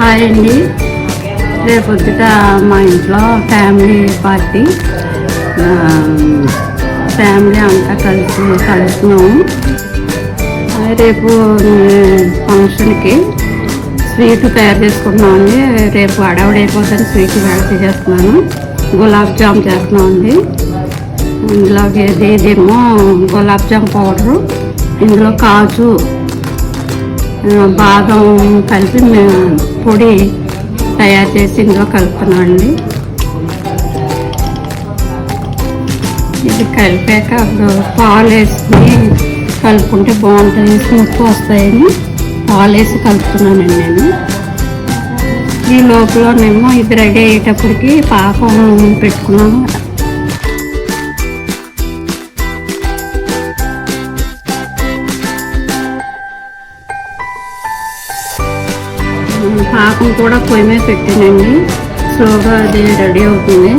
Hi అండి. రేపొద్దుట మా ఇంట్లో ఫ్యామిలీ పార్టీ. ఫ్యామిలీ అంతా కలిసి కలుస్తున్నాము. రేపు ఫంక్షన్కి స్వీట్ తయారు చేసుకుంటున్నామండి రేపు అడవడైపోతుంది స్వీట్ తయారు చేస్తున్నాను. గులాబ్ జామ్ చేస్తున్నామండి ఇందులోకి ఇది- ఇదేమో గులాబ్ జామ్ పౌడరు ఇందులో కాజు బాదం కలిపి మేము పొడి తయారు చేసి ఇందులో కలుపుతున్నాం అండి. ఇది కలిపాక పాలు వేసుకుని కలుపుకుంటే బాగుంటుంది స్మూత్ వస్తాయని పాలు వేసి కలుపుతున్నానండి నేను. ఈ లోపలనేమో ఇది రెడీ అయ్యేటప్పటికి పాకం పెట్టుకున్నాను పాకం కూడా పొయ్యి మీద పెట్టానండి స్లోగా అది రెడీ అవుతుంది.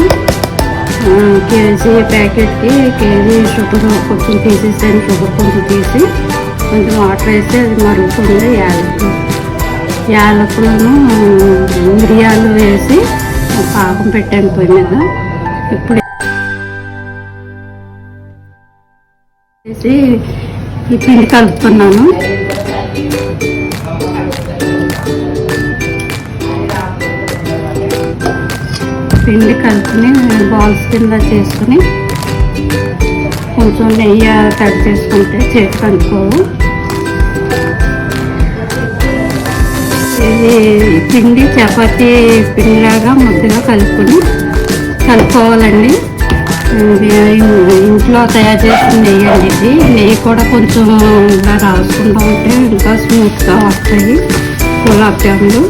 కేజీ ప్యాకెట్కి కేజీ షుగర్ కొంచెం తీసేసాను షుగర్ కొంచెం తీసి కొంచెం వాటర్ వేసి అది మరుగుతుంది. యాలకు యాలకులను మిరియాలు వేసి పాకం పెట్టాను పొయ్యి మీద. ఇప్పుడు వేసి ఈ పిండి కలుపుతున్నాను. పిండి కలుపుని బాల్స్ కింద చేసుకుని కొంచెం నెయ్యి కట్ చేసుకుంటే చేతి కలుపుకోవు. ఇది పిండి చపాతి పిండిలాగా ముద్దగా కలుపుకొని కలుపుకోవాలండి. ఇంట్లో తయారు చేసిన నెయ్యి అండి ఇది. నెయ్యి కూడా కొంచెం ఇలా రాసుకుంటూ ఉంటే ఇంకా స్మూత్గా వస్తాయి. గులాబ్ జాములు.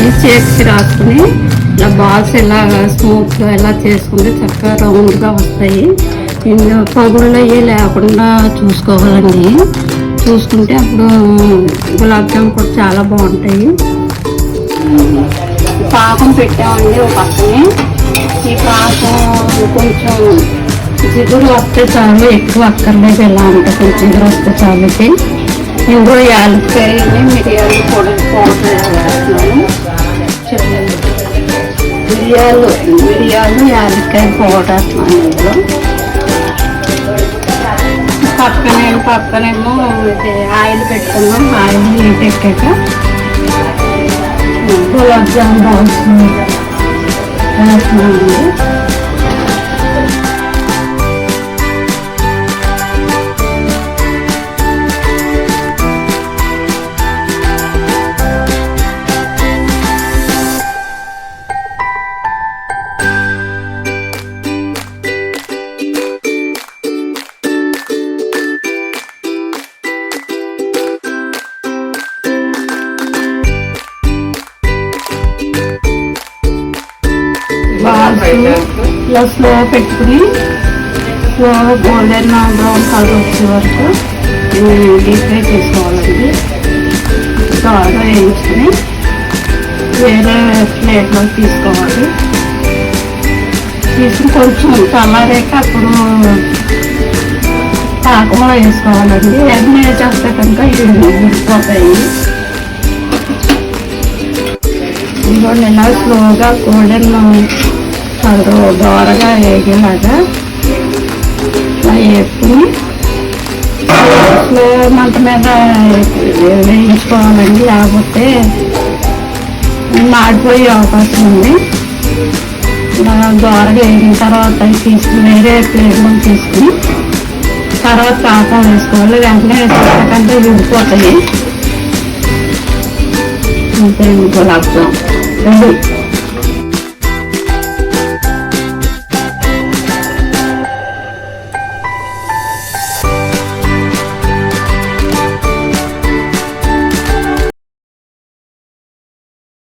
నెయ్యి చేతికి రాసుకుని ఇలా బాల్స్ ఎలా స్మూత్గా ఇలా చేసుకుంటే చక్కగా రౌండ్గా వస్తాయి. ఇందులో పగుళ్ళు అవి లేకుండా చూసుకోవాలండి. చూసుకుంటే అప్పుడు గులాబ్ జామ్ కూడా చాలా బాగుంటాయి. పాకం పెట్టామండి ఒక పక్కనే. ఈ పాకం కొంచెం జిగురు వస్తే చాలు ఎక్కువ అక్కర్లేదు. ఎలా అంటే కొంచెం జిగురు వస్తే చాలుకి ఇందులో యాలక్కాయని మిరియాలు కూడా పౌడర్ మిరియాలు మిరియాలు యాలక్కాయ పౌడర్ అందులో పక్కనే పక్కనేమో ఆయిల్ పెట్టుకున్నాం ఆయిల్ హీట్ ఎక్కాక. గులాబ్ జామ్ బాగుంది ఇలా స్లో పెట్టుకుని స్లో గోల్డెన్ బ్రౌన్ కలర్ వచ్చే వరకు డీప్ ఫ్రై చేసుకోవాలండి. బాగా వేయించుకుని వేరే ప్లేట్లో తీసుకోవాలి. తీసుకుని కొంచెం చల్లారాక అప్పుడు పాకంలో వేసుకోవాలండి. వెంటనే చేస్తే కనుక ఇవి విడిపోతాయి ఇదిగోండి ఇలా స్లోగా గోల్డెన్ కలర్ దోరగా వేగేలాగా ఇలా వేసుకుని స్లో మంట మీద వేయించుకోవాలండి లేకపోతే మాడిపోయే అవకాశం ఉంది. దోరగా వేగిన తర్వాత అవి తీసుకుని వేరే ప్లేట్లో తీసుకుని తర్వాత పాపం వేసుకోవాలి. వెంటనే వేసుకోవాలంటే విడిపోతాయి. అంతే గులాబ్ జామ్ రెడీ